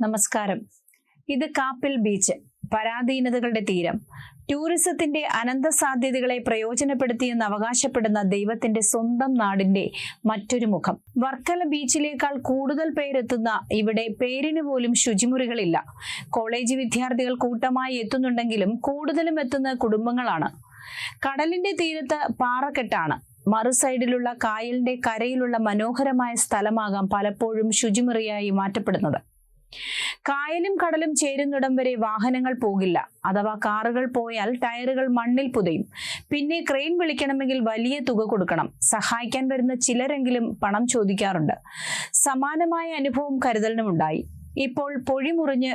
നമസ്കാരം. ഇത് കാപ്പിൽ ബീച്ച് പരാധീനതകളുടെ തീരം. ടൂറിസത്തിന്റെ അനന്ത സാധ്യതകളെ പ്രയോജനപ്പെടുത്തിയെന്ന് അവകാശപ്പെടുന്ന ദൈവത്തിന്റെ സ്വന്തം നാടിന്റെ മറ്റൊരു മുഖം. വർക്കല ബീച്ചിലേക്കാൾ കൂടുതൽ പേരെത്തുന്ന ഇവിടെ പേരിന് പോലും ശുചിമുറികളില്ല. കോളേജ് വിദ്യാർത്ഥികൾ കൂട്ടമായി എത്തുന്നുണ്ടെങ്കിലും കൂടുതലും എത്തുന്ന കുടുംബങ്ങളാണ്. കടലിന്റെ തീരത്ത് പാറക്കെട്ടാണ്. മറു സൈഡിലുള്ള കായലിന്റെ കരയിലുള്ള മനോഹരമായ സ്ഥലമാകാം പലപ്പോഴും ശുചിമുറിയായി മാറ്റപ്പെടുന്നത്. കായലും കടലും ചേരുന്നിടം വരെ വാഹനങ്ങൾ പോകില്ല. അഥവാ കാറുകൾ പോയാൽ ടയറുകൾ മണ്ണിൽ പുതയും. പിന്നെ ക്രെയിൻ വിളിക്കണമെങ്കിൽ വലിയ തുക കൊടുക്കണം. സഹായിക്കാൻ വരുന്ന ചിലരെങ്കിലും പണം ചോദിക്കാറുണ്ട്. സമാനമായ അനുഭവം കരുതലിനുമുണ്ടായി ഇപ്പോൾ പൊഴിമുറിഞ്ഞ്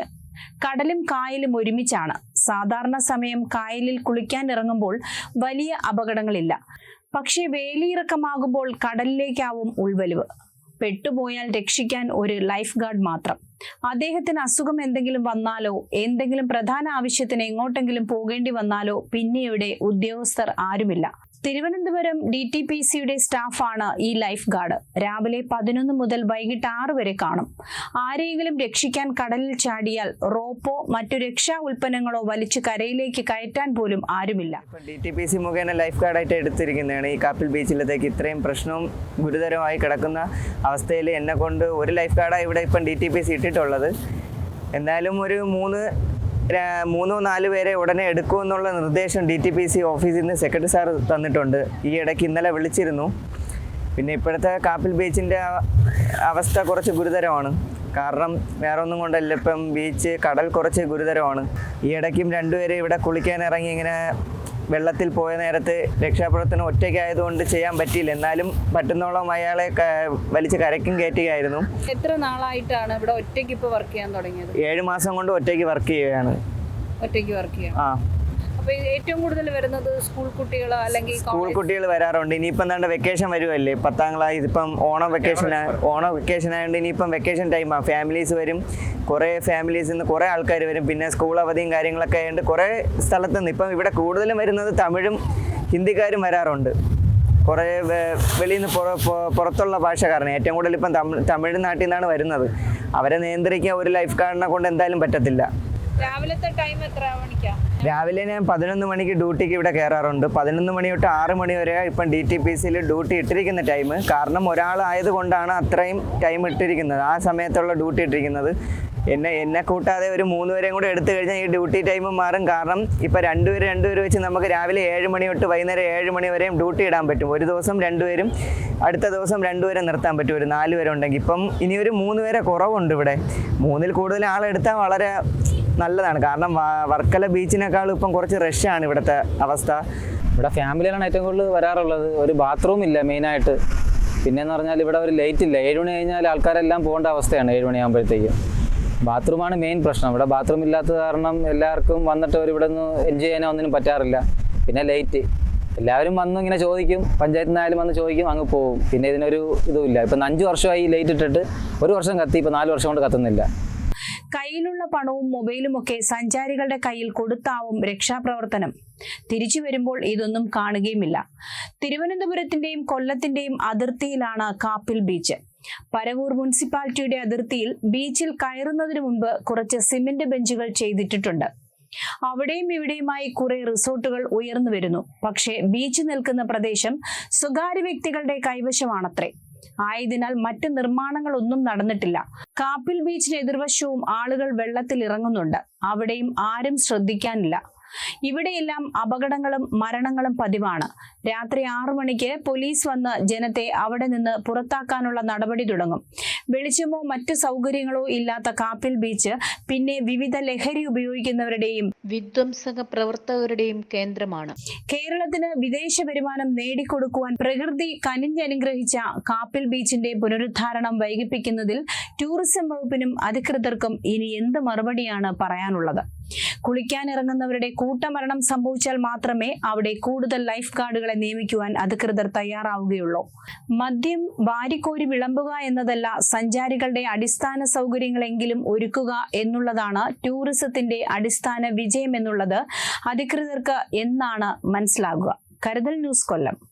കടലും കായലും ഒരുമിച്ചാണ്. സാധാരണ സമയം കായലിൽ കുളിക്കാൻ ഇറങ്ങുമ്പോൾ വലിയ അപകടങ്ങളില്ല. പക്ഷേ വേലിയിറക്കമാകുമ്പോൾ കടലിലേക്കാവും ഉൾവലിവ്. പെട്ടുപോയാൽ രക്ഷിക്കാൻ ഒരു ലൈഫ് ഗാർഡ് മാത്രം. അദ്ദേഹത്തിന് അസുഖം എന്തെങ്കിലും വന്നാലോ എന്തെങ്കിലും പ്രധാന ആവശ്യത്തിന് എങ്ങോട്ടെങ്കിലും പോകേണ്ടി വന്നാലോ പിന്നെയുടെ ഉദ്യോഗസ്ഥർ ആരുമില്ല. തിരുവനന്തപുരം ഡി ടി പി സിയുടെ സ്റ്റാഫാണ് ഈ ലൈഫ് ഗാർഡ്. രാവിലെ പതിനൊന്ന് മുതൽ വൈകിട്ട് ആറ് വരെ കാണും. ആരെയെങ്കിലും രക്ഷിക്കാൻ കടലിൽ ചാടിയാൽ റോപ്പോ മറ്റു രക്ഷാ ഉൽപ്പന്നങ്ങളോ വലിച്ചു കരയിലേക്ക് കയറ്റാൻ പോലും ആരുമില്ല. ഡി ടി പി സി മുഖേന ലൈഫ് ഗാർഡായിട്ട് എടുത്തിരിക്കുന്നതാണ്. ഈ കാപ്പിൽ ബീച്ചിലത്തേക്ക് ഇത്രയും പ്രശ്നവും ഗുരുതരമായി കിടക്കുന്ന അവസ്ഥയിൽ എന്നെ കൊണ്ട് ഒരു ലൈഫ് ഗാർഡാണ് ഇവിടെ ഇപ്പം ഡി ടി പി സി ഇട്ടിട്ടുള്ളത്. എന്തായാലും ഒരു മൂന്ന് മൂന്നോ നാല് പേരെ ഉടനെ എടുക്കുമെന്നുള്ള നിർദ്ദേശം ഡി ടി പി സി ഓഫീസിൽ നിന്ന് സെക്രട്ടറി സാർ തന്നിട്ടുണ്ട്. ഈ ഇടയ്ക്ക് ഇന്നലെ വിളിച്ചിരുന്നു. പിന്നെ ഇപ്പോഴത്തെ കാപ്പിൽ ബീച്ചിന്റെ അവസ്ഥ കുറച്ച് ഗുരുതരമാണ്. കാരണം വേറെ ഒന്നും കൊണ്ടല്ല. ഇപ്പം ബീച്ച് കടൽ കുറച്ച് ഗുരുതരമാണ്. ഈ ഇടയ്ക്കും രണ്ടുപേരെ ഇവിടെ കുളിക്കാൻ ഇറങ്ങി ഇങ്ങനെ വെള്ളത്തിൽ പോയ നേരത്ത് രക്ഷാപ്രവർത്തനം ഒറ്റയ്ക്കായതുകൊണ്ട് ചെയ്യാൻ പറ്റിയില്ല. എന്നാലും പറ്റുന്നോളം അയാളെ വലിച്ച് കരക്കും കയറ്റുകയായിരുന്നു. എത്ര നാളായിട്ടാണ് ഇവിടെ ഒറ്റയ്ക്ക് ഇപ്പോൾ വർക്ക് ചെയ്യാൻ തുടങ്ങിയത്? ഏഴ് മാസം കൊണ്ട് ഒറ്റയ്ക്ക് വർക്ക് ചെയ്യുകയാണ്. ഒറ്റയ്ക്ക് വർക്ക് ചെയ്യാം ആ. അപ്പൊ ഏറ്റവും കൂടുതൽ വരുന്നത് സ്കൂൾ കുട്ടികളോ അല്ലെങ്കിൽ സ്കൂൾ കുട്ടികൾ വരാറുണ്ട്. ഇനിയിപ്പം എന്താണ്ട് വെക്കേഷൻ വരുമല്ലേ പത്താം ക്ലാസ് ഇതിപ്പം ഓണം വെക്കേഷൻ ഓണം വെക്കേഷൻ ആയതുകൊണ്ട് ഇനിയിപ്പം വെക്കേഷൻ ടൈമാണ് ഫാമിലീസ് വരും. കുറേ ഫാമിലീസിൽ നിന്ന് കുറേ ആൾക്കാർ വരും. പിന്നെ സ്കൂൾ അവധിയും കാര്യങ്ങളൊക്കെ ആയതുകൊണ്ട് കുറേ സ്ഥലത്ത് നിന്ന് ഇപ്പം ഇവിടെ കൂടുതലും വരുന്നത് തമിഴും ഹിന്ദിക്കാരും വരാറുണ്ട്. കുറേ വെളിയിൽ നിന്ന് പുറ പുറത്തുള്ള പുറത്തുള്ള ഭാഷക്കാരാണ്. ഏറ്റവും കൂടുതൽ ഇപ്പം തമിഴ് തമിഴ്നാട്ടിൽ നിന്നാണ് വരുന്നത്. അവരെ നിയന്ത്രിക്കാൻ ഒരു ലൈഫ് ഗാർഡിനെ കൊണ്ട് എന്തായാലും പറ്റത്തില്ല. ടൈം എത്ര രാവിലെ ഞാൻ പതിനൊന്ന് മണിക്ക് ഡ്യൂട്ടിക്ക് ഇവിടെ കയറാറുണ്ട് പതിനൊന്ന് മണി തൊട്ട് ആറ് മണി വരെ ഇപ്പം ഡി ടി പി സിയിൽ ഡ്യൂട്ടി ഇട്ടിരിക്കുന്ന ടൈം കാരണം ഒരാളായത് കൊണ്ടാണ് അത്രയും ടൈം ഇട്ടിരിക്കുന്നത്. ആ സമയത്തുള്ള ഡ്യൂട്ടി ഇട്ടിരിക്കുന്നത്. എന്നെ എന്നെ കൂട്ടാതെ ഒരു മൂന്ന് പേരെയും കൂടെ എടുത്തു കഴിഞ്ഞാൽ ഈ ഡ്യൂട്ടി ടൈം മാറും. കാരണം ഇപ്പം രണ്ടുപേരും രണ്ടുപേരും വെച്ച് നമുക്ക് രാവിലെ ഏഴ് മണി തൊട്ട് വൈകുന്നേരം ഏഴ് മണി വരെയും ഡ്യൂട്ടി ഇടാൻ പറ്റും. ഒരു ദിവസം രണ്ടുപേരും അടുത്ത ദിവസം രണ്ടുപേരെ നിർത്താൻ പറ്റും. ഒരു നാല് പേരുണ്ടെങ്കിൽ. ഇപ്പം ഇനി ഒരു മൂന്ന് പേരെ കുറവുണ്ട് ഇവിടെ. മൂന്നിൽ കൂടുതൽ ആളെടുത്താൽ വളരെ നല്ലതാണ്. കാരണം വർക്കല ബീച്ചിനേക്കാളും ഇപ്പം കുറച്ച് റഷാണ് ഇവിടുത്തെ അവസ്ഥ. ഇവിടെ ഫാമിലിയിലാണ് ഏറ്റവും കൂടുതൽ വരാറുള്ളത്. ഒരു ബാത്റൂം ഇല്ല മെയിനായിട്ട് പിന്നെന്ന് പറഞ്ഞാൽ ഇവിടെ ഒരു ലൈറ്റ് ഇല്ല. ഏഴ് മണി കഴിഞ്ഞാൽ ആൾക്കാരെല്ലാം പോകേണ്ട അവസ്ഥയാണ് ഏഴ് മണിയാകുമ്പോഴത്തേക്കും ബാത്റൂമാണ് മെയിൻ പ്രശ്നം. ഇവിടെ ബാത്റൂം ഇല്ലാത്ത കാരണം എല്ലാവർക്കും വന്നിട്ട് ഒരു ഇവിടെ നിന്ന് എൻജോയ് ചെയ്യാനോ ഒന്നിനും പറ്റാറില്ല. പിന്നെ ലൈറ്റ് എല്ലാവരും വന്ന് ഇങ്ങനെ ചോദിക്കും. പഞ്ചായത്തിൽ നിന്നായാലും വന്ന് ചോദിക്കും. അങ്ങ് പോകും പിന്നെ ഇതിനൊരു ഇതുമില്ല ഇപ്പം അഞ്ച് വർഷമായി ലൈറ്റ് ഇട്ടിട്ട് ഒരു വർഷം കത്തി. ഇപ്പം നാല് വർഷം കൊണ്ട് കത്തുന്നില്ല. കയ്യിലുള്ള പണവും മൊബൈലും ഒക്കെ സഞ്ചാരികളുടെ കയ്യിൽ കൊടുത്താവും രക്ഷാപ്രവർത്തനം. തിരിച്ചു വരുമ്പോൾ ഇതൊന്നും കാണുകയുമില്ല. തിരുവനന്തപുരത്തിന്റെയും കൊല്ലത്തിന്റെയും അതിർത്തിയിലാണ് കാപ്പിൽ ബീച്ച്. പരവൂർ മുനിസിപ്പാലിറ്റിയുടെ അതിർത്തിയിൽ ബീച്ചിൽ കയറുന്നതിന് മുമ്പ് കുറച്ച് സിമന്റ് ബെഞ്ചുകൾ ചെയ്തിട്ടിട്ടുണ്ട്. അവിടെയും ഇവിടെയുമായി കുറെ റിസോർട്ടുകൾ ഉയർന്നു വരുന്നു. പക്ഷേ ബീച്ച് നിൽക്കുന്ന പ്രദേശം സ്വകാര്യ വ്യക്തികളുടെ കൈവശമാണത്രേ. ആയതിനാൽ മറ്റ് നിർമ്മാണങ്ങളൊന്നും നടന്നിട്ടില്ല. കാപ്പിൽ ബീച്ചിന് എതിർവശവും ആളുകൾ വെള്ളത്തിൽ ഇറങ്ങുന്നുണ്ട്. അവിടെയും ആരും ശ്രദ്ധിക്കാനില്ല. ഇവിടെയെല്ലാം അപകടങ്ങളും മരണങ്ങളും പതിവാണ്. രാത്രി ആറു മണിക്ക് പോലീസ് വന്ന് ജനത്തെ അവിടെ നിന്ന് പുറത്താക്കാനുള്ള നടപടി തുടങ്ങും. വെളിച്ചമോ മറ്റു സൗകര്യങ്ങളോ ഇല്ലാത്ത കാപ്പിൽ ബീച്ച് പിന്നെ വിവിധ ലഹരി ഉപയോഗിക്കുന്നവരുടെയും വിധ്വംസക പ്രവർത്തകരുടെയും കേന്ദ്രമാണ്. കേരളത്തിന് വിദേശ വരുമാനം നേടിക്കൊടുക്കുവാൻ പ്രകൃതി കനിഞ്ഞനുഗ്രഹിച്ച കാപ്പിൽ ബീച്ചിന്റെ പുനരുദ്ധാരണം വൈകിപ്പിക്കുന്നതിൽ ടൂറിസം വകുപ്പിനും അധികൃതർക്കും ഇനി എന്ത് മറുപടിയാണ് പറയാനുള്ളത്? കുളിക്കാനിറങ്ങുന്നവരുടെ കൂട്ടമരണം സംഭവിച്ചാൽ മാത്രമേ അവിടെ കൂടുതൽ ലൈഫ് ഗാർഡുകളെ നിയമിക്കുവാൻ അധികൃതർ തയ്യാറാവുകയുള്ളൂ. മദ്യം വാരിക്കോരി വിളമ്പുക എന്നതല്ല സഞ്ചാരികളുടെ അടിസ്ഥാന സൗകര്യങ്ങളെങ്കിലും ഒരുക്കുക എന്നുള്ളതാണ് ടൂറിസത്തിന്റെ അടിസ്ഥാന വിജയം എന്നുള്ളത് അധികൃതർക്ക് എന്നാണ് മനസ്സിലാകുക. കരുതൽ ന്യൂസ് കൊല്ലം.